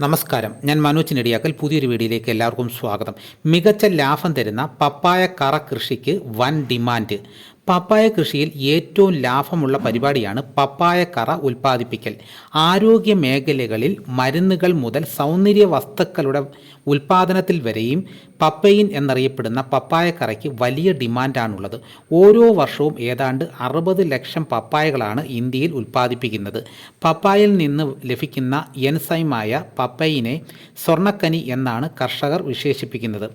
നമസ്കാരം. ഞാൻ മനോജ് നെടിയാക്കൽ. പുതിയൊരു വീഡിയോയിലേക്ക് എല്ലാവർക്കും സ്വാഗതം. മികച്ച ലാഭം തരുന്ന പപ്പായ കറ കൃഷിക്ക് വൻ ഡിമാൻഡ്. പപ്പായ കൃഷിയിൽ ഏറ്റവും ലാഭമുള്ള പരിപാടിയാണ് പപ്പായ കറ ഉൽപ്പാദിപ്പിക്കൽ. ആരോഗ്യ മേഖലകളിൽ മരുന്നുകൾ മുതൽ സൗന്ദര്യ വസ്തുക്കളുടെ ഉൽപ്പാദനത്തിൽ വരെയും പപ്പയിൻ എന്നറിയപ്പെടുന്ന പപ്പായ കറയ്ക്ക് വലിയ ഡിമാൻഡാണുള്ളത്. ഓരോ വർഷവും ഏതാണ്ട് അറുപത് ലക്ഷം പപ്പായകളാണ് ഇന്ത്യയിൽ ഉൽപ്പാദിപ്പിക്കുന്നത്. പപ്പായയിൽ നിന്ന് ലഭിക്കുന്ന എൻസൈമായ പപ്പയിനെ സ്വർണക്കനി എന്നാണ് കർഷകർ വിശേഷിപ്പിക്കുന്നത്.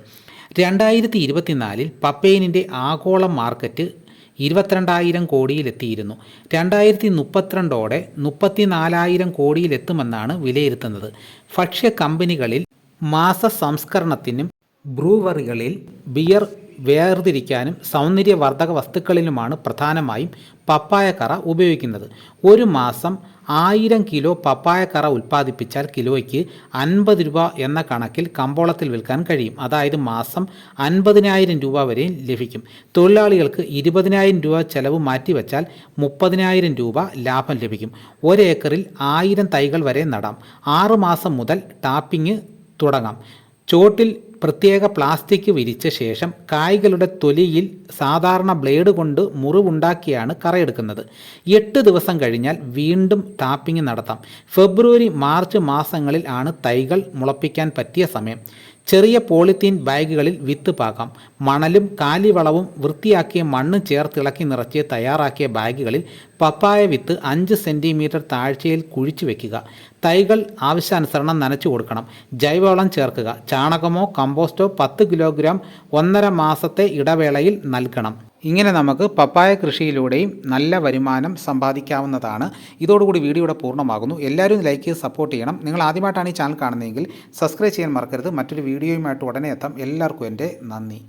രണ്ടായിരത്തി ഇരുപത്തിനാലിൽ പപ്പയിനിന്റെ ആഗോള മാർക്കറ്റ് ഇരുപത്തിരണ്ടായിരം കോടിയിലെത്തിയിരുന്നു. രണ്ടായിരത്തി മുപ്പത്തിരണ്ടോടെ മുപ്പത്തിനാലായിരം കോടിയിലെത്തുമെന്നാണ് വിലയിരുത്തുന്നത്. ഭക്ഷ്യ കമ്പനികളിൽ മാസ സംസ്കരണത്തിനും ബ്രൂവറികളിൽ ബിയർ വേർതിരിക്കാനും സൗന്ദര്യവർദ്ധക വസ്തുക്കളിലുമാണ് പ്രധാനമായും പപ്പായ കറ ഉപയോഗിക്കുന്നത്. ഒരു മാസം ആയിരം കിലോ പപ്പായ കറ ഉൽപ്പാദിപ്പിച്ചാൽ കിലോയ്ക്ക് അൻപത് രൂപ എന്ന കണക്കിൽ കമ്പോളത്തിൽ വിൽക്കാൻ കഴിയും. അതായത് മാസം അൻപതിനായിരം രൂപ വരെ ലഭിക്കും. തൊഴിലാളികൾക്ക് ഇരുപതിനായിരം രൂപ ചെലവ് മാറ്റിവെച്ചാൽ മുപ്പതിനായിരം രൂപ ലാഭം ലഭിക്കും. ഒരേക്കറിൽ ആയിരം തൈകൾ വരെ നടാം. ആറുമാസം മുതൽ ടാപ്പിംഗ് തുടങ്ങാം. ചോട്ടിൽ പ്രത്യേക പ്ലാസ്റ്റിക് വിരിച്ച ശേഷം കായ്കളുടെ തൊലിയിൽ സാധാരണ ബ്ലേഡ് കൊണ്ട് മുറിവുണ്ടാക്കിയാണ് കറയെടുക്കുന്നത്. എട്ട് ദിവസം കഴിഞ്ഞാൽ വീണ്ടും ടാപ്പിംഗ് നടത്താം. ഫെബ്രുവരി മാർച്ച് മാസങ്ങളിൽ ആണ് തൈകൾ മുളപ്പിക്കാൻ പറ്റിയ സമയം. ചെറിയ പോളിത്തീൻ ബാഗുകളിൽ വിത്ത് പാകാം മണലും കാലിവളവും വൃത്തിയാക്കിയ മണ്ണ് ചേർത്തിളക്കി നിറച്ച് തയ്യാറാക്കിയ ബാഗുകളിൽ പപ്പായ വിത്ത് അഞ്ച് സെന്റിമീറ്റർ താഴ്ചയിൽ കുഴിച്ചു വെക്കുക. തൈകൾ ആവശ്യാനുസരണം നനച്ചു കൊടുക്കണം. ജൈവവളം ചേർക്കുക. ചാണകമോ കമ്പോസ്റ്റോ പത്ത് കിലോഗ്രാം ഒന്നര മാസത്തെ ഇടവേളയിൽ നൽകണം. ഇങ്ങനെ നമുക്ക് പപ്പായ കൃഷിയിലൂടെയും നല്ല വരുമാനം സമ്പാദിക്കാവുന്നതാണ്. ഇതോടുകൂടി വീഡിയോ ഇവിടെ പൂർണമാകുന്നു. എല്ലാവരും ലൈക്ക് ചെയ്ത് സപ്പോർട്ട് ചെയ്യണം. നിങ്ങൾ ആദ്യമായിട്ടാണ് ഈ ചാനൽ കാണുന്നതെങ്കിൽ സബ്സ്ക്രൈബ് ചെയ്യാൻ മറക്കരുത്. മറ്റൊരു വീഡിയോയുമായിട്ട് ഉടനെ എത്താം. എല്ലാവർക്കും എന്റെ നന്ദി.